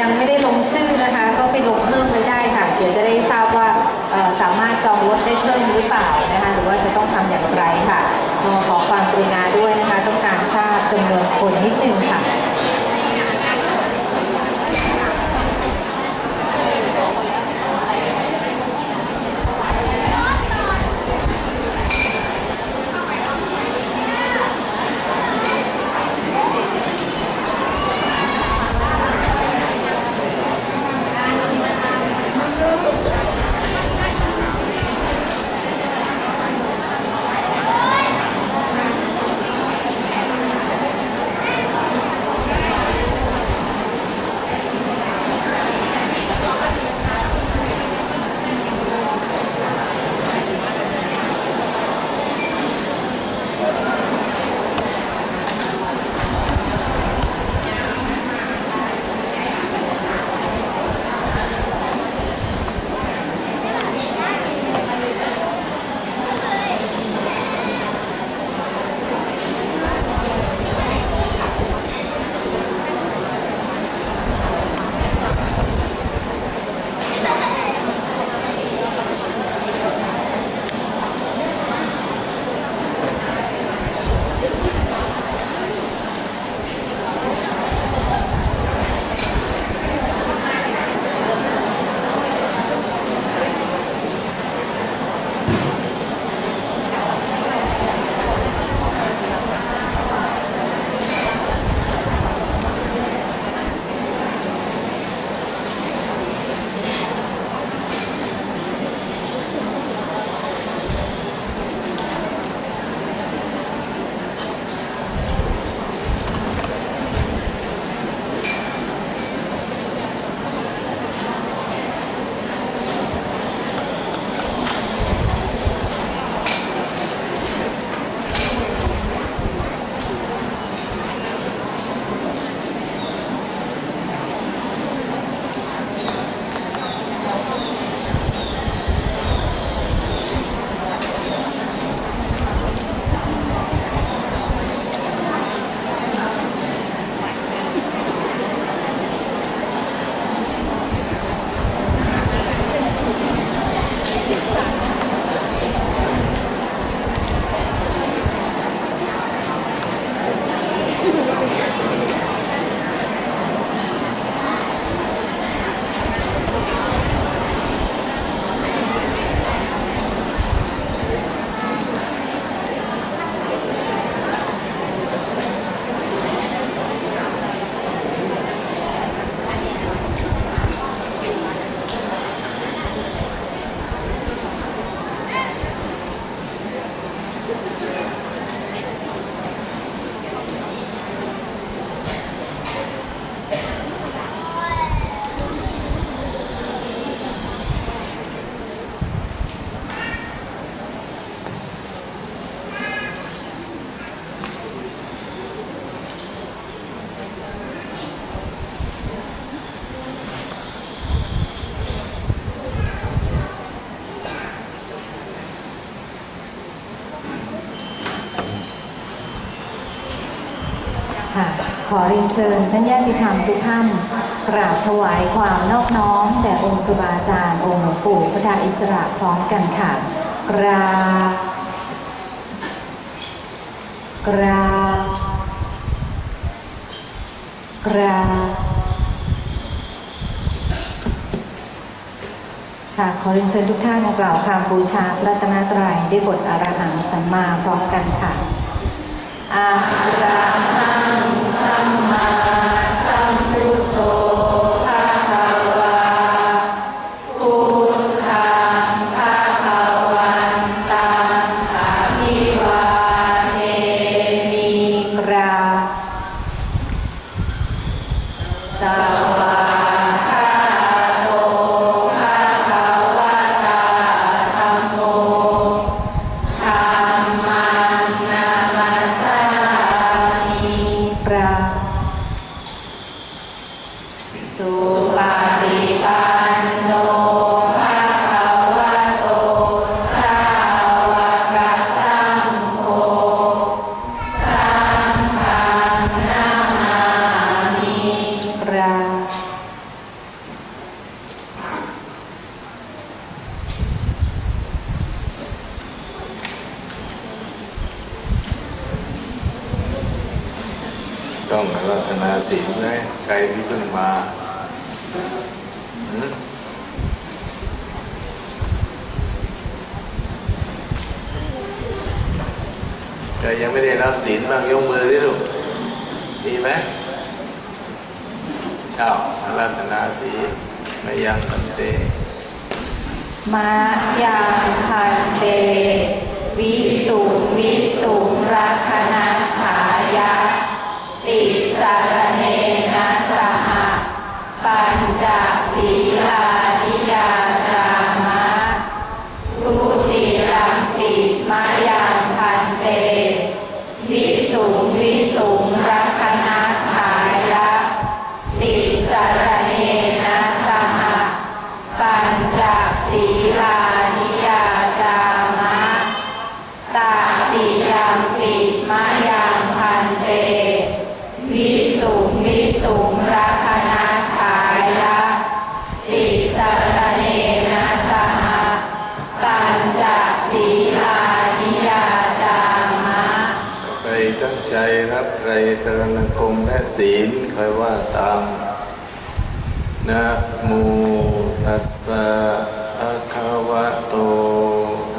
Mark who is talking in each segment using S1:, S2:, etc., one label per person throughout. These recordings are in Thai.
S1: ยังไม่ได้ลงชื่อนะคะ ก็ไปลงเพิ่มไว้ได้ค่ะเดี๋ยวจะได้ทราบว่าสามารถจองรถได้เพิ่มหรือเปล่านะคะหรือว่าจะต้องทำอย่างไรค่ะขอความกรุณาด้วยนะคะ ต้องการทราบจำนวนคนนิดนึงค่ะ ค่ะ ขอเรียนเชิญท่านญาติธรรมทุกท่านกราบถวายความนอบน้อมแด่องค์ครูบาอาจารย์องค์หลวงปู่พระดาอิสระพร้อมกันค่ะ กราบกราบกราบค่ะขอเรียนเชิญทุกท่านกล่าวคำบูชาพระตนตรัยด้วยบทอรหังสัมมาพร้อมกันค่ะอะระหัง สีมา
S2: ยังพันเต
S1: มายังพันเต วิสุวิสุรคณะขายา
S2: ใจสรณคมและศีลคอยว่าตามนะโมตัสสะภะคะวะโต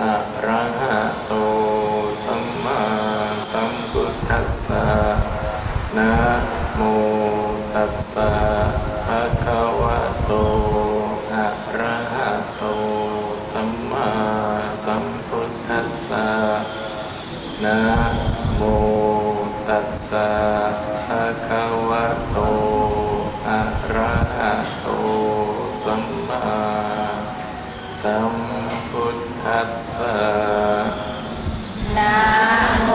S2: อะระหะโตสัมมาสัมพุทธัสสะนะโมตัสสะภะคะวะโตอะระหะโตสัมมาสัมพุทธัสสะนะโม ตัสสะภะคะวะโต อะระหะโต สัมมาสัมพุทธัสสะ
S1: นะโม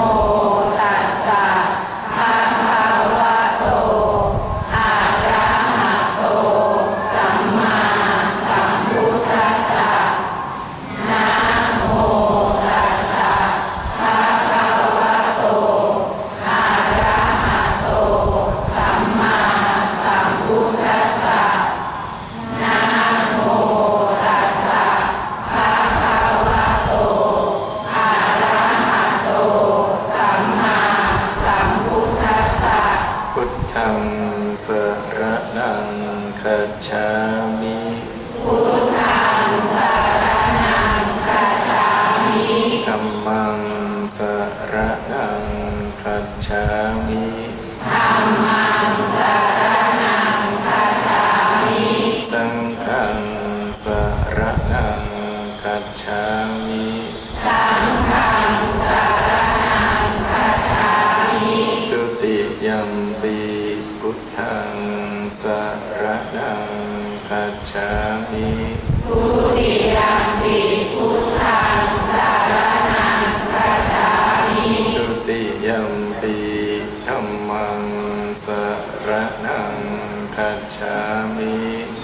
S1: ยังติทุติ
S2: ยัง
S1: ติพุทธังสารนังกัจฉามิ
S2: ทุติยัง
S1: ติธร
S2: รมั
S1: งสารนังกัจฉามิ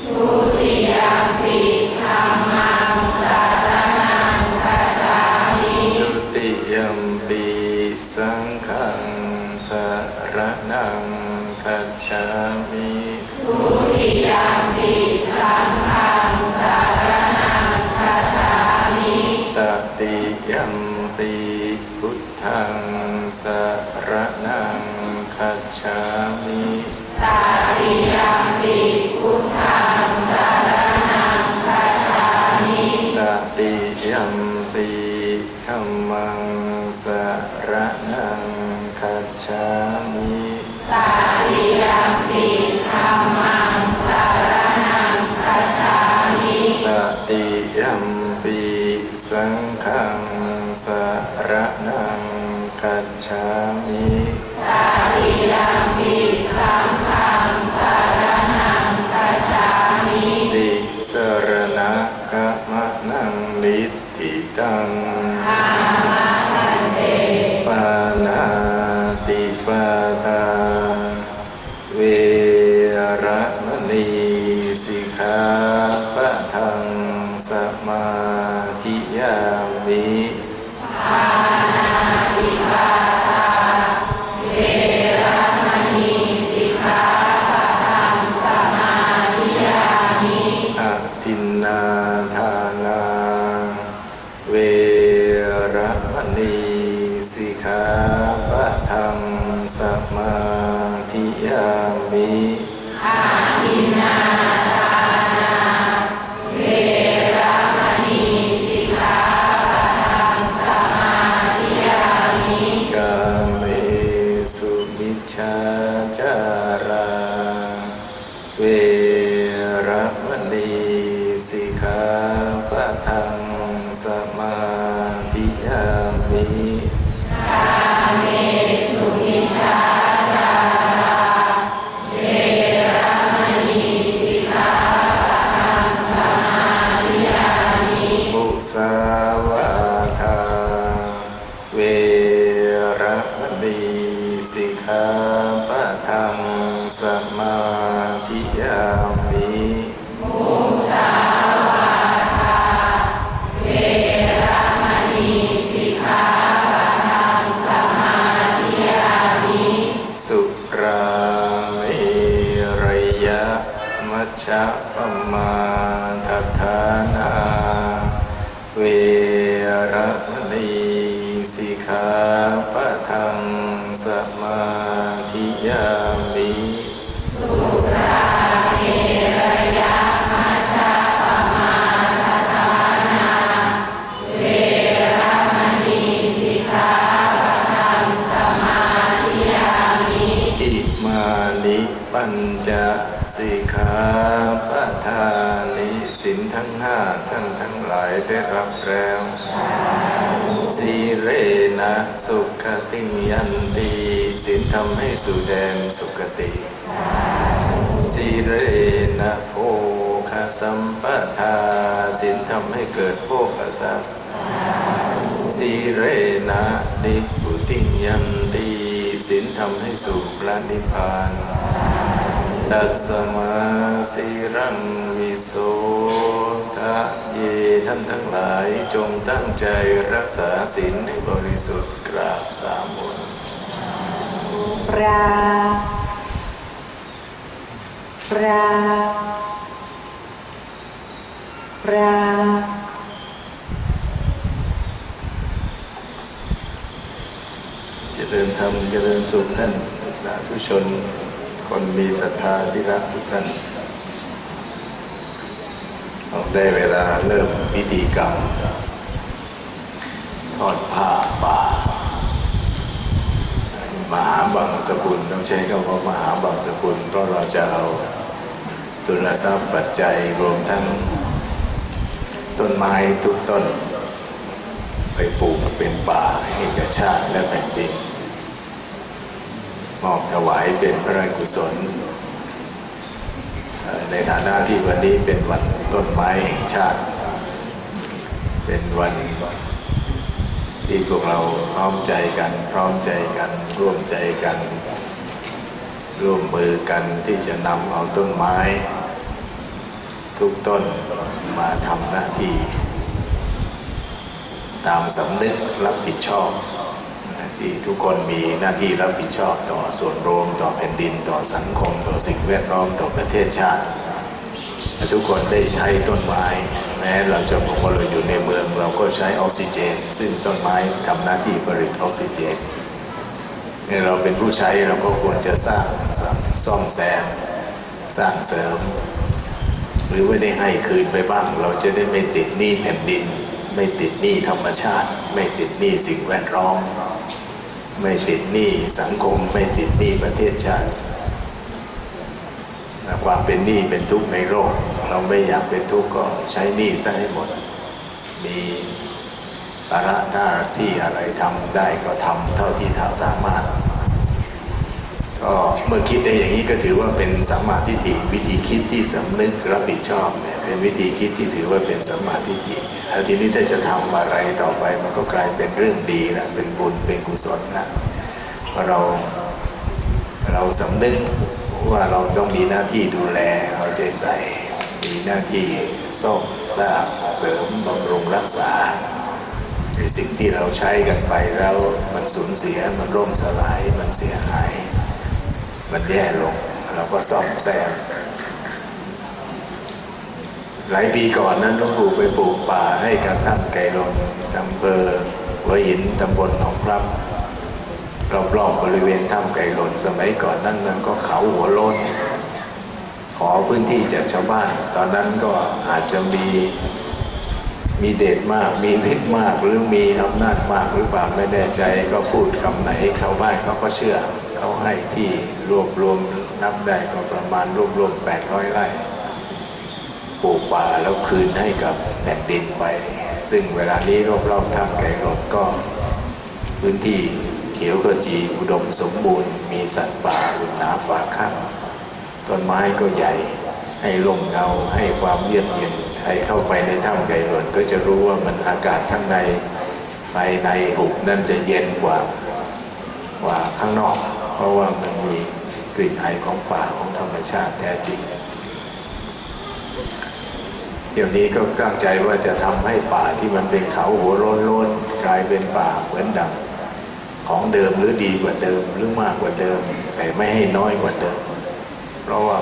S2: ทุ
S1: ติยัง
S2: ติธรรมั
S1: งสารนังกัจฉามิ
S2: ทุติยัง
S1: ติสังฆังสารนังกัจฉามิ
S2: ทุติยัง ขาปะทัมสัมา มั ทั้งห้าท่านทั้งหลายได้รับแล้วสีเรนะสุขติยันติสินทำให้สู่แดนสุขติสีเรนะโภคสัมปทาสินทำให้เกิดโภคทรัพย์สีเรนะนิพุติยันติสินทำให้สู่พระนิพพาน ตัสมาสีรังวิโสทะเยท่านทั้งหลายจงตั้งใจรักษาศีลให้บริสุทธิ์กราบสามมน
S1: ปราปราปรา
S2: เจริญธรรมเจริญสุขท่านสาธุชน คนมีศรัทธาที่รักทุกท่านเอาได้เวลาเริ่มพิธีกรรม ทอดผ้าป่ามหาบังสกุลต้องใช้คำว่ามหาบังสกุล เพราะเราจะเอาตุลทรัพย์ปัจจัยรวมทั้งต้นไม้ทุกต้น ไปปลูกเป็นป่าให้แก่ชาติและแผ่นดิน มอบถวายเป็นพระราชกุศล ในฐานะที่วันนี้เป็นวันต้นไม้แห่งชาติ เป็นวันที่พวกเราพร้อมใจกัน พร้อมใจกัน ร่วมใจกัน ร่วมมือกันที่จะนำเอาต้นไม้ ทุกต้นมาทำหน้าที่ ตามสำนึกรับผิดชอบ ที่ทุกคนมีหน้าที่รับผิดชอบต่อส่วนรวม ต่อแผ่นดิน ต่อสังคม ต่อสิ่งแวดล้อมต่อประเทศชาติทุกคนได้ใช้ต้นไม้ แม้เราจะบอกว่าเราอยู่ในเมือง เราก็ใช้ออกซิเจน ซึ่งต้นไม้ทำหน้าที่ผลิตออกซิเจนเนี่ยเราเป็นผู้ใช้เราก็ควรจะสร้างซ่อมแซมสร้างเสริม หรือไม่ได้ให้คืนไปบ้าง เราจะได้ไม่ติดหนี้แผ่นดิน ไม่ติดหนี้ธรรมชาติ ไม่ติดหนี้สิ่งแวดล้อม ไม่ติดหนี้สังคมไม่ติดหนี้ประเทศชาติความเป็นหนี้เป็นทุกข์ในโลกเราไม่อยากเป็นทุกข์ก็ใช้หนี้ซะให้หมด มีภาระหน้าที่อะไรทำได้ก็ทำเท่าที่เราสามารถ ก็เมื่อคิดได้อย่างนี้ก็ถือว่าเป็นสัมมาทิฏฐิวิธีคิดที่สำนึกรับผิดชอบน เป็นวิธีคิดที่ถือว่าเป็นสัมมาทิฏฐิแล้วทีนี้ถ้าจะทำอะไรต่อไปมันก็กลายเป็นเรื่องดีนะเป็นบุญเป็นกุศลนะเพราะเราเราสำนึกว่าเราต้องมีหน้าที่ดูแลเอาใจใส่ มีหน้าที่ซ่อมสร้างเสริมบำรุงรักษาในสิ่งที่เราใช้กันไปแล้วมันสูญเสียมันร่มสลายมันเสียหาย มันแย่ลงเราก็ซ่อมแซม หลายปีก่อนนั้นหลวงปู่ไปปลูกป่าให้กับท่านไก่ลนอำเภอหัวหินตำบลหนองพลับรอบๆบริเวณถ้ำไก่หล่นสมัยก่อนนั่นมันก็เขาหัวโล้น ขอพื้นที่จากชาวบ้าน ตอนนั้นก็อาจจะมีมีเดชมาก มีฤทธิ์มากหรือมีอำนาจมากหรือเปล่าไม่แน่ใจก็พูดคำไหนชาวบ้านเขาก็เชื่อ เขาให้ที่รวบรวมนับได้ก็ประมาณรวบรวม800ไร่ ปลูกป่าแล้วคืนให้กับแผ่นดินไป ซึ่งเวลานี้รอบๆถ้ำไก่หลดก็พื้นที่เขียวขจีอุดมสมบูรณ์ มีสัตว์ป่าอุ่นหนาฝาข้างต้นไม้ก็ใหญ่ให้ลมเงาให้ความเยือกเย็นใครเข้าไปในถ้ำไก่หล่นก็จะรู้ว่ามันอากาศข้างในภายในหุบนั่นจะเย็นกว่ากว่าข้างนอก เพราะว่ามันมีกลิ่นไอของป่าของธรรมชาติแท้จริง เที่ยวนี้ก็ตั้งใจว่าจะทำให้ป่าที่มันเป็นเขาหัวโล้นๆกลายเป็นป่าเหมือนดังของเดิมหรือดีกว่าเดิมหรือมากกว่าเดิม แต่ไม่ให้น้อยกว่าเดิม เพราะว่า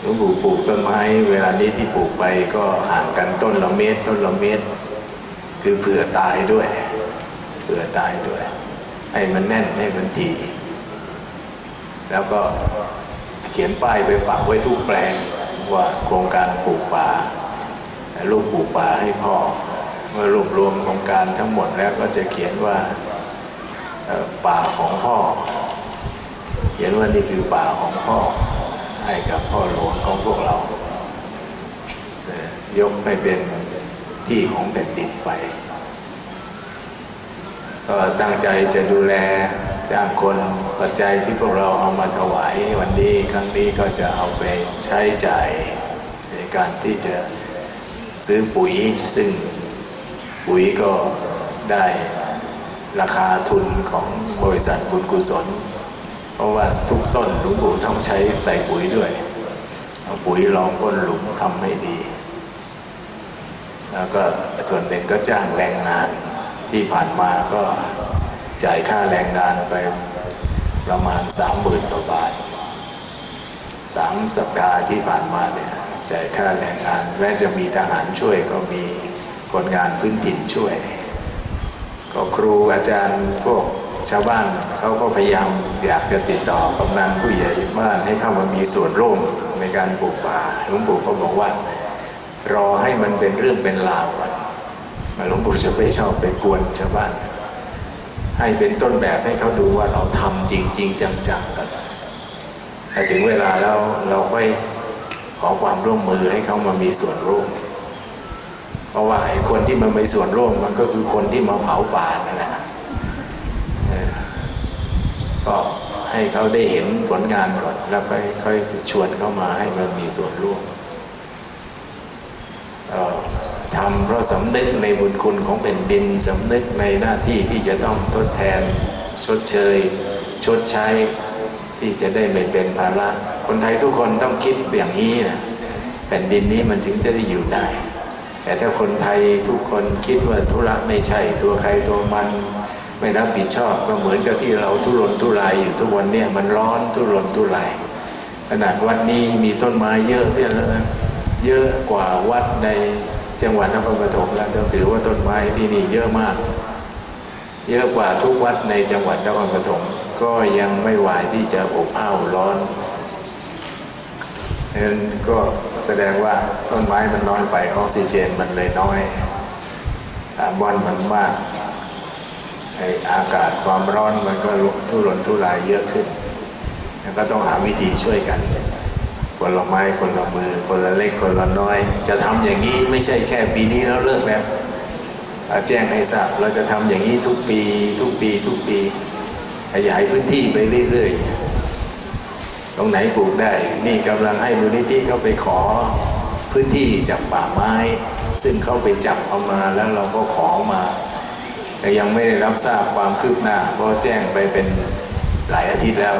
S2: หลวงปู่ปลูกต้นไม้ เวลานี้ที่ปลูกไปก็ห่างกันต้นละเมตรต้นละเมตร คือเผื่อตายด้วยเผื่อตายด้วย ให้มันแน่นให้มันทีแล้วก็เขียนป้ายไปปักไว้ทุกแปลงว่าโครงการปลูกป่า ลูกปลูกป่าให้พ่อ เมื่อรวบรวมโครงการทั้งหมดแล้วก็จะเขียนว่าป่าของพ่อ เขียนว่านี่คือป่าของพ่อ ให้กับพ่อหลวงของพวกเราเอ่อยกให้เป็นที่ของแผ่นดินไป ก็ตั้งใจจะดูแลจ้างคนปัจจัยที่พวกเราเอามาถวายวันนี้ครั้งนี้ก็จะเอาไปใช้จ่ายในการที่จะ ซื้อปุ๋ยซึ่งปุ๋ยก็ได้ราคาทุนของบริษัทบุญกุศล เพราะว่าทุกต้นหลวงปู่ต้องใช้ใส่ปุ๋ยด้วยเอาปุ๋ยรองก้นหลุมทำให้ดี แล้วก็ส่วนหนึ่งก็จ้างแรงงานที่ผ่านมาก็จ่ายค่าแรงงานไปประมาณสามหมื่นกว่าบาทสามสัปดาห์ที่ผ่านมาเนี่ย จ่ายค่าแรงงานแม้จะมีทหารช่วยก็มีคนงานพื้นถิ่นช่วย ก็ครูอาจารย์พวกชาวบ้านเขาก็พยายามอยากจะติดต่อกำนันผู้ใหญ่บ้านให้เข้ามามีส่วนร่วมในการปลูกป่าหลวงปู่ก็บอกว่า รอให้มันเป็นเรื่องเป็นราวก่อนหลวงปู่จะไม่ชอบไปกวนชาวบ้าน ให้เป็นต้นแบบให้เขาดูว่าเราทำจริง ๆ จังๆกันแต่ถึงเวลาแล้วเราค่อย อความร่วมมือให้เขามามีส่วนร่วม เพราะว่าไอ้คนที่มันมีส่วนร่วมมันก็คือคนที่มาเผาป่านั่นแหละก็ให้เขาได้เห็นผลงานก่อน แล้วค่อยค่อยชวนเข้ามาให้มันมีส่วนร่วมทำเพราะสำนึกในบุญคุณของแผ่นดินสำนึกในหน้าที่ที่จะต้องทดแทนชดเชย ชดใช้ที่จะได้ไม่เป็นภาระ คนไทยทุกคนต้องคิดอย่างนี้นะแผ่นดินนี้มันถึงจะได้อยู่ได้ แต่ถ้าคนไทยทุกคนคิดว่าธุระไม่ใช่ตัวใครตัวมันไม่รับผิดชอบก็เหมือนกับที่เราทุรนทุรายอยู่ทุกวันเนี่ยมันร้อนทุรนทุรายขนาดวัดนี้มีต้นไม้เยอะที่แล้วนะเยอะกว่าวัดในจังหวัดนครปฐมแล้วต้องถือว่าต้นไม้ที่นี่เยอะมาก เยอะกว่าทุกวัดในจังหวัดนครปฐมก็ยังไม่ไหวที่จะอบอ้าวร้อน นั้นก็แสดงว่าต้นไม้มันน้อยไปออกซิเจนมันเลยน้อยคาร์บอนมันมากไออากาศความร้อนมันก็ทุรนทุรายเยอะขึ้น แล้วก็ต้องหาวิธีช่วยกัน คนละไม้คนละมือ คนละเล็กคนละน้อย จะทำอย่างนี้ไม่ใช่แค่ปีนี้แล้วเลิกแล้วแจ้งให้ทราบเราจะทำอย่างนี้ทุกปี ทุกปี ทุกปีขยายพื้นที่ไปเรื่อยๆ ตรงไหนปลูกได้ นี่กำลังให้มูลนิธิเขาไปขอพื้นที่จากป่าไม้ ซึ่งเขาไปจับเอามาแล้วเราก็ขอมา แต่ยังไม่ได้รับทราบความคืบหน้าเพราะแจ้งไปเป็นหลายอาทิตย์แล้ว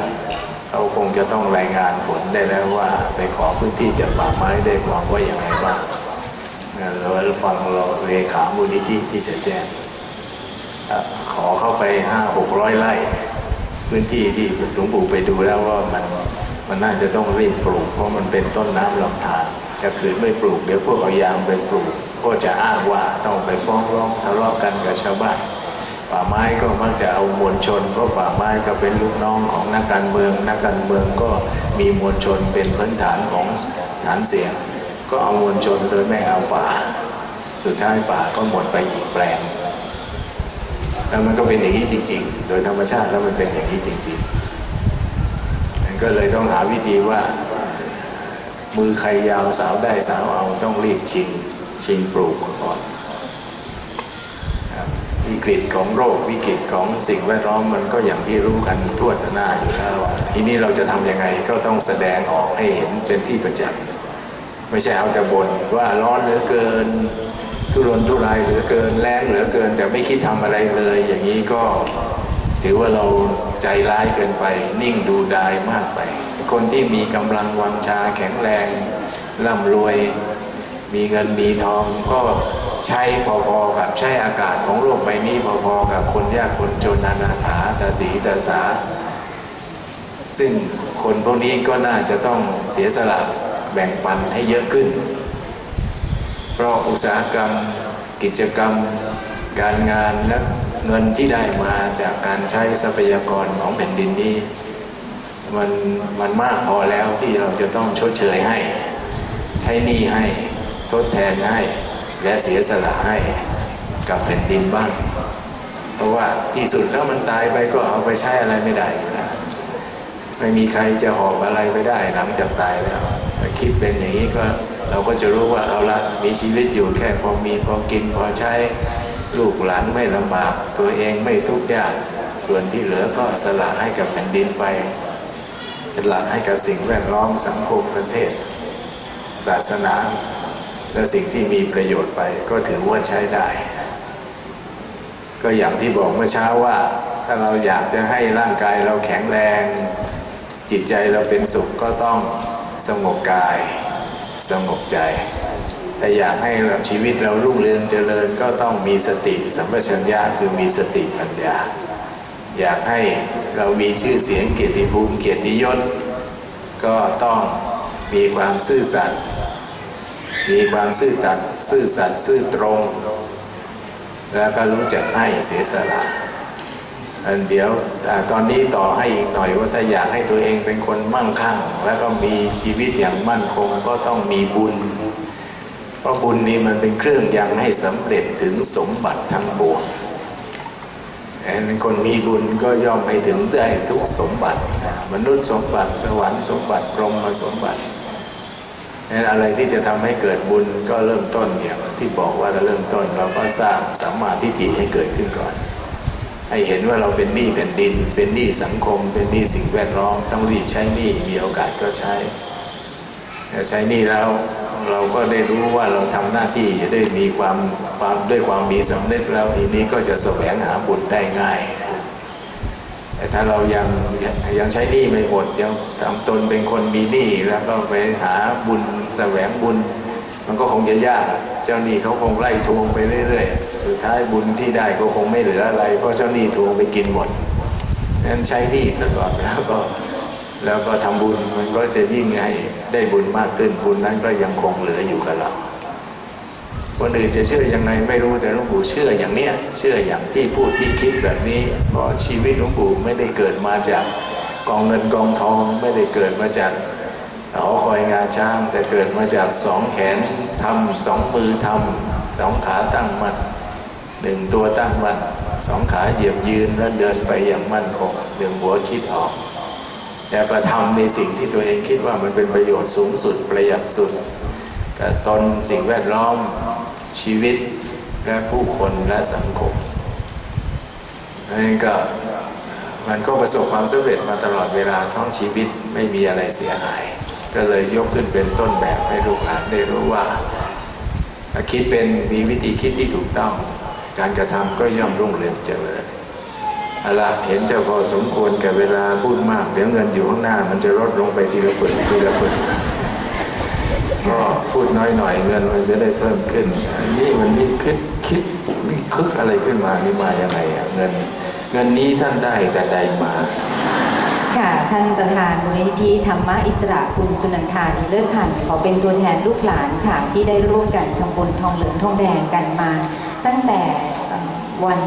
S2: เขาคงจะต้องรายงานผลได้แล้วว่า ไปขอพื้นที่จากป่าไม้ได้ความว่าอย่างไรบ้างเราฟังเราเลขามูลนิธิที่จะแจ้งขอเข้าไปห้าหกร้อยไร่ พื้นที่ที่หลวงปู่ไปดูแล้วว่ามัน มันน่าจะต้องรีบปลูก เพราะมันเป็นต้นน้ำลำธารถ้าขืนไม่ปลูกเดี๋ยวพวกเอายางไปปลูก ก็จะอ้างว่าต้องไปฟ้องร้องทะเลาะกันกับชาวบ้านป่าไม้ก็มักจะเอามวลชนเพราะป่าไม้ก็เป็นลูกน้องของนักการเมือง นักการเมืองก็มีมวลชนเป็นพื้นฐานของฐานเสียง ก็เอามวลชนโดยไม่เอาป่า สุดท้ายป่าก็หมดไปอีกแปลงแล้วมันก็เป็นอย่างนี้จริง ๆ โดยธรรมชาติแล้วมันเป็นอย่างนี้จริง ๆ ก็เลยต้องหาวิธีว่า มือใครยาวสาวได้สาวเอาต้องรีบชิงชิงปลูกก่อนวิกฤตของโรควิกฤตของสิ่งแวดล้อมมันก็อย่างที่รู้กันทั่วหน้าอยู่แล้วทีนี้เราจะทำยังไงก็ต้องแสดงออกให้เห็นเป็นที่ประจักษ์ไม่ใช่เอาแต่บ่นว่าร้อนเหลือเกิน ทุรนทุรายเหลือเกินแรงเหลือเกิน แต่ไม่คิดทำอะไรเลย อย่างนี้ก็ถือว่าเรา ใจร้ายเกินไป นิ่งดูดายมากไป คนที่มีกำลังวังชาแข็งแรงร่ำรวย มีเงินมีทองก็ใช้พอๆกับใช้อากาศของโลกใบนี้พอๆกับคนยากคนจนอนาถาตาสีตาสา ซึ่งคนพวกนี้ก็น่าจะต้องเสียสละแบ่งปันให้เยอะขึ้น เพราะอุตสาหกรรม กิจกรรม การงานและ เงินที่ได้มาจากการใช้ทรัพยากรของแผ่นดินนี้มันมันมากพอแล้วที่เราจะต้องชดเชยให้ ใช้หนี้ให้ทดแทนให้ และเสียสละให้กับแผ่นดินบ้าง เพราะว่าที่สุดแล้วมันตายไปก็เอาไปใช้อะไรไม่ได้อยู่แล้วไม่มีใครจะหอบอะไรไปได้หลังจากตายแล้วคิดเป็นอย่างนี้ก็เราก็จะรู้ว่าเอาละมีชีวิตอยู่แค่พอมีพอกินพอใช้ ลูกหลานไม่ลำบาก ตัวเองไม่ทุกข์ยาก ส่วนที่เหลือก็สละให้กับแผ่นดินไปสละให้กับสิ่งแวดล้อมสังคมประเทศ ศาสนา และสิ่งที่มีประโยชน์ไปก็ถือว่าใช้ได้ ก็อย่างที่บอกเมื่อเช้าว่า ถ้าเราอยากจะให้ร่างกายเราแข็งแรง จิตใจเราเป็นสุขก็ต้องสงบกาย สงบใจ แต่อยากให้ชีวิตเรารุ่งเรืองเจริญก็ต้องมีสติสัมปชัญญะคือมีสติปัญญา อยากให้เรามีชื่อเสียงเกียรติภูมิเกียรติยศ ก็ต้องมีความซื่อสัตย์มีความซื่อตัดซื่อสัตย์ซื่อตรง แล้วก็รู้จักให้เสียสละอันเดี๋ยวตอนนี้ต่อให้อีกหน่อยว่าถ้าอยากให้ตัวเองเป็นคนมั่งคั่ง แล้วก็มีชีวิตอย่างมั่นคงก็ต้องมีบุญ เพราะบุญนี้มันเป็นเครื่องยังให้สำเร็จถึงสมบัติทั้งปวงเป็นคนมีบุญก็ย่อมให้ถึงได้ทุกสมบัตินะมนุษย์สมบัติสวรรค์สมบัติพรหมสมบัตินั้นอะไรที่จะทำให้เกิดบุญก็เริ่มต้นอย่างที่บอกว่าจะเริ่มต้นเราก็สร้างสัมมาทิฏฐิให้เกิดขึ้นก่อน ให้เห็นว่าเราเป็นหนี้แผ่นดิน เป็นหนี้สังคม เป็นหนี้สิ่งแวดล้อมต้องรีบใช้หนี้มีโอกาสก็ใช้แต่ใช้หนี้แล้ว เราก็ได้รู้ว่าเราทำหน้าที่ได้มีความความด้วยความมีสำนึกแล้วทีนี้ก็จะแสวงหาบุญได้ง่าย แต่ถ้าเรายังยังใช้หนี้ไม่หมดยังทำตนเป็นคนมีหนี้แล้วก็ไปหาบุญแสวงบุญ มันก็คงจะยากเจ้าหนี้เขาคงไล่ทวงไปเรื่อยๆ สุดท้ายบุญที่ได้ก็คงไม่เหลืออะไร เพราะเจ้าหนี้ทวงไปกินหมดนั้นใช้หนี้ซะก่อนแล้วก็แล้วก็ทำบุญมันก็จะยิ่งให้ ได้บุญมากขึ้นบุญนั้นก็ยังคงเหลืออยู่กับเราคนอื่นจะเชื่อยังไงไม่รู้แต่หลวงปู่เชื่ออย่างเนี้ยเชื่ออย่างที่พูดที่คิดแบบนี้เพราะชีวิตหลวงปู่ไม่ได้เกิดมาจากกองเงินกองทองไม่ได้เกิดมาจากหอคอยงาช้าง แต่เกิดมาจากสองแขนทำสองมือทำสองขาตั้งมั่นหนึ่งตัวตั้งมั่นสองขาเหยียบยืนแล้วเดินไปอย่างมั่นคงหนึ่งหัวคิดออก แต่ประทำในสิ่งที่ตัวเองคิดว่ามันเป็นประโยชน์สูงสุดประหยัดสุดกับตนสิ่งแวดล้อมชีวิตและผู้คนและสังคมนั่นก็มันก็ประสบความสำเร็จมาตลอดเวลาท้องชีวิตไม่มีอะไรเสียหาย ก็เลยยกขึ้นเป็นต้นแบบให้ลูกหลานได้รู้ว่าถ้าคิดเป็นมีวิธีคิดที่ถูกต้อง การกระทำก็ย่อมรุ่งเรืองเจริญ เอาละเห็นจะพอสมควรแก่เวลาพูดมาก เดี๋ยวเงินอยู่ข้างหน้า มันจะลดลงไปทีละปึกทีละปึกก็พูดน้อยหน่อยเงินมันจะได้เพิ่มขึ้นนนี้มันนี่คิดคิดนี่คึกอะไรขึ้นมานี่มาอยังไงอะเงินเงินนี้ท่านได้แต่ใดมา
S1: ค่ะ ท่านประธานมูลนิธิธรรมะอิสระคุณสุนันทานีเลิศพันธ์ขอเป็นตัวแทนลูกหลานค่ะ ที่ได้ร่วมกันทำบุญทองเหลืองทองแดงกันมา ตั้งแต่วัน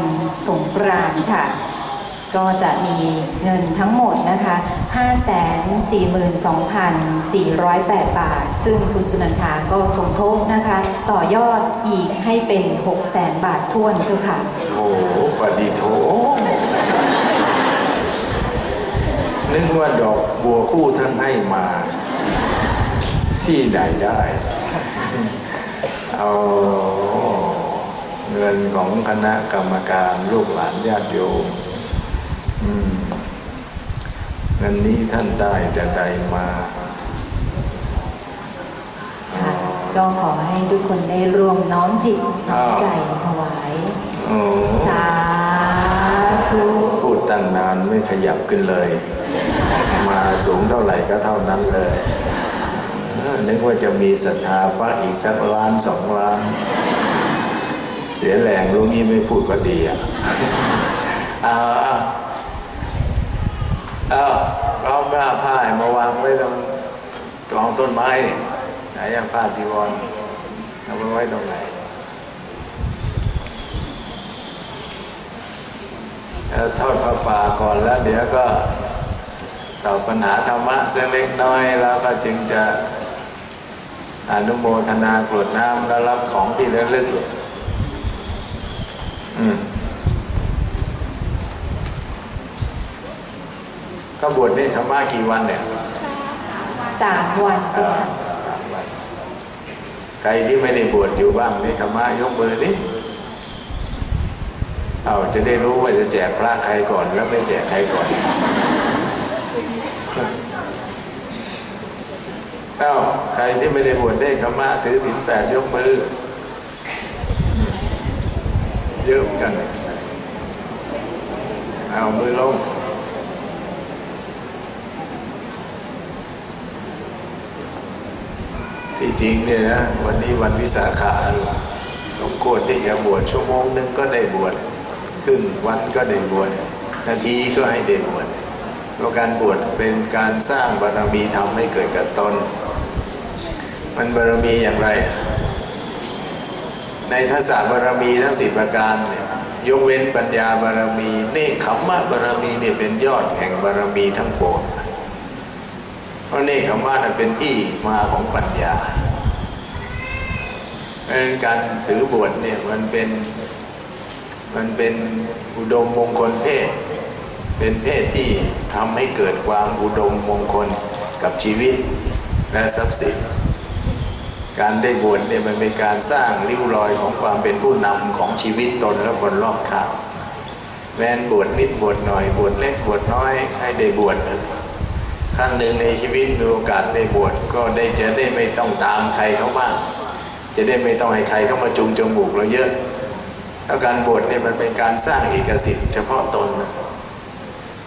S1: สงกรานต์ค่ะ ก็จะมีเงินทั้งหมดนะคะ542,408 บาท ซึ่งคุณสุนันทาก็สมทบนะคะ ต่อยอดอีกให้เป็น 600,000 บาททวนเจ้าค่ะ
S2: โอ้โหปฏิโถนึกว่าดอกบัวคู่ท่านให้มา ที่ไหนได้ เอาเงินของคณะกรรมการลูกหลานญาติโยม อืมเงินนี้ท่านได้แต่ใดมา
S1: ค่ะก็ขอให้ทุกคนได้ร่วมน้อมจิตน้อมใจถวาย
S2: โอ้
S1: สาธุ
S2: พูดตั้งนานไม่ขยับขึ้นเลย มาสูงเท่าไหร่ก็เท่านั้นเลยเออนึกว่าจะมีศรัทธาฟักอีกสักล้านสองล้านเสียแรงรู้งี้ไม่พูดก็ดีอะเอา เอาเอาเอาผ้าผ้ามาวางไว้ตรงกองต้นไม้นี่ไหนยังผ้าจีวรเอาไปไว้ตรงไหนทอดพระป่าก่อนแล้วเดี๋ยวก็ตอบปัญหาธรรมะสักเล็กน้อยแล้วก็จึงจะอนุโมทนากรวดน้ำแล้วรับของที่ระลึกอืม ก็บวชนี่ธรรมะกี่วันเนี่ย
S1: สามวันเจ้าค่ะ
S2: สามวัน ใครที่ไม่ได้บวชอยู่บ้างนี่ธรรมะยกมือนี่เอาจะได้รู้ว่าจะแจกพระใครก่อน แล้วไม่แจกใครก่อนเอ้าใครที่ไม่ได้บวชได้ธรรมะถือศีลแปดยกมือเยอะเหมือนกัน เอามือลง ที่จริงเนี่ยนะวันนี้วันวิสาขาสมควรที่จะบวชชั่วโมงหนึ่งก็ได้บวชครึ่งวันก็ได้บวชนาทีก็ให้ได้บวชเพราะการบวชเป็นการสร้างบารมีทำให้เกิดกับตน มันบารมีอย่างไร ในทัศสบารมีทั้งสิบประการเนี่ยยกเว้นปัญญาบารมีเนคขมมะบารมีเนี่ยเป็นยอดแห่งบารมีทั้งปวง เพราะเนคขมมะน่ะเป็นที่มาของปัญญาเพราะการถือบวชเนี่ยมันเป็นมันเป็นอุดมมงคลเพศ เป็นเพศที่ทำให้เกิดความอุดมมงคลกับชีวิตและทรัพย์สิน การได้บวชเนี่ยมันเป็นการสร้างริ้วรอยของความเป็นผู้นำของชีวิตตนและคนรอบข้างแม้นบวชนิดบวชหน่อยบวชเล็กบวชน้อยให้ได้บวชนะ ครั้งหนึ่งในชีวิตมีโอกาสได้บวชก็ได้จะได้ไม่ต้องตามใครเขาบ้างจะได้ไม่ต้องให้ใครเข้ามาจุงจมูกเราเยอะแล้วการบวชเนี่ยมันเป็นการสร้างเอกสิทธิ์เฉพาะตนนะ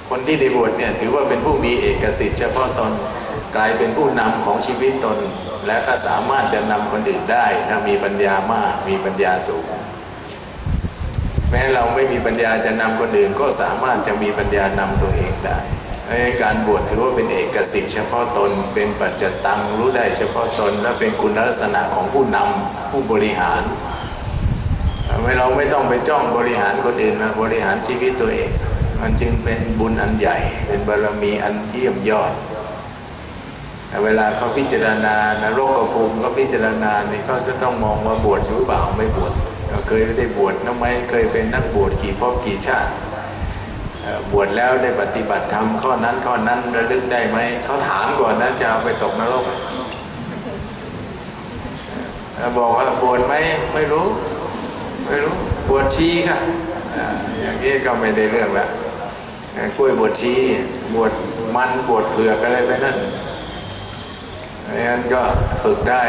S2: คนที่ได้บวชเนี่ยถือว่าเป็นผู้มีเอกสิทธิ์เฉพาะตนกลายเป็นผู้นำของชีวิตตน และก็สามารถจะนำคนอื่นได้ถ้ามีปัญญามากมีปัญญาสูง แม้เราไม่มีปัญญาจะนำคนอื่นก็สามารถจะมีปัญญานำตัวเองได้ เพราะฉะนั้การบวชถือว่าเป็นเอกสิทธิ์เฉพาะตน เป็นปัจจตังรู้ได้เฉพาะตน และเป็นคุณลักษณะของผู้นำผู้บริหารไม่เราไม่ต้องไปจ้องบริหารคนอื่นมาบริหารชีวิตตัวเอง มันจึงเป็นบุญอันใหญ่ เป็นบารมีอันเยี่ยมยอดแต่เวลาเขาพิจารณานรกกับภูมิเขาพิจารณาเนี่ยเขาจะต้องมองว่าบวชหรือเปล่าไม่บวชเคยได้บวชนะไหมเคยเป็นนักบวชกี่ภพกี่ชาติ บวชแล้วได้ปฏิบัติธรรมข้อนั้นข้อนั้นระลึกได้ไหมเขาถามก่อนนะจะเอาไปตกนรกบอกว่าบวชไหมไม่รู้ ไม่รู้บวชชีค่ะอย่างนี้ก็ไม่ได้เรื่องละกล้วยบวชชีบวชมันบวชเผือกอะไรไปนั่นเพราะฉะนั้นก็ฝึกได้